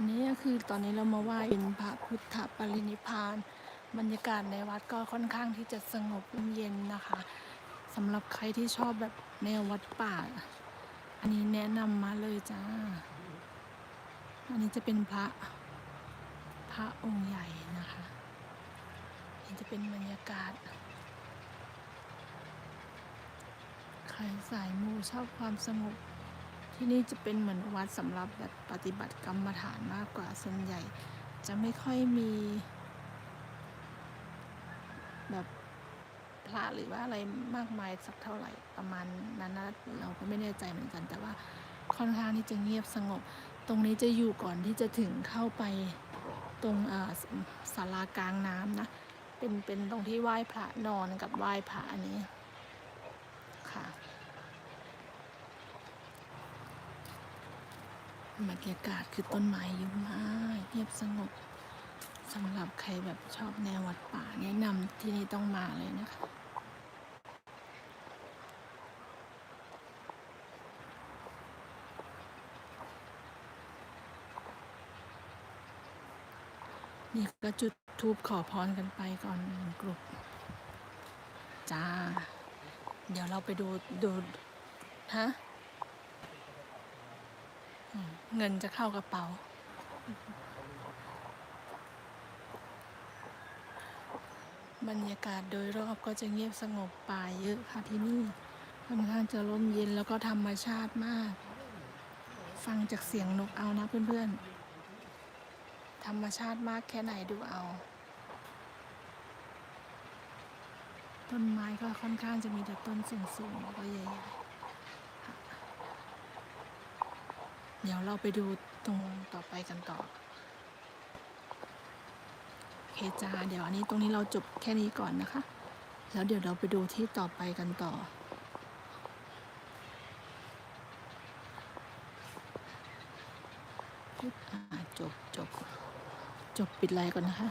อันนี้ก็คือตอนนี้เรามาไหว้เป็นพระพุทธปรินิพาน บรรยากาศในวัดก็ค่อนข้างที่จะสงบเย็นนะคะสำหรับใครที่ชอบแบบแนววัดป่า อันนี้แนะนำมาเลยจ้า อันนี้จะเป็นพระพระองค์ใหญ่นะคะนี่จะเป็นบรรยากาศ ใครสายมูชอบความสงบ ที่นี่จะเป็นเหมือนวัดสำหรับแบบปฏิบัติกรรมฐานมากกว่าส่วนใหญ่ จะไม่ค่อยมี แบบพระหรือว่าอะไรมากมายสักเท่าไหร่ประมาณนั้นนะเราก็ไม่แน่ใจเหมือนกัน แต่ว่าค่อนข้างที่จะเงียบสงบ ตรงนี้จะอยู่ก่อนที่จะถึงเข้าไปตรงศศาลากลางน้ำนะ เป็นเป็นตรงที่ไหว้พระนอนกับไหว้พระอันนี้ค่ะ บรรยากาศคือต้นไม้เยอะมากเงียบสงบสำหรับใครแบบชอบแนววัดป่าแนะนำที่นี่ต้องมาเลยนะคะนี่ก็จุดทูบขอพรกันไปก่อนหนึ่งกลุ่มจ้า เดี๋ยวเราไปดูดูฮะ เงินจะเข้ากระเป๋า บรรยากาศโดยรอบก็จะเงียบสงบป่าเยอะค่ะที่นี่ค่อนข้างจะร่มเย็นแล้วก็ธรรมชาติมาก ฟังจากเสียงนกเอานะเพื่อนๆ ธรรมชาติมากแค่ไหนดูเอา ต้นไม้ก็ค่อนข้างจะมีแต่ต้นสูงๆแล้วก็ใหญ่ๆค่ะ เดี๋ยวเราไปดูตรงต่อไปกันต่อโอเคจ้าเดี๋ยวอันนี้ตรงนี้เราจบแค่นี้ก่อนนะคะ แล้วเดี๋ยวเราไปดูที่ต่อไปกันต่อจบจบจบปิดไลน์ก่อนนะคะ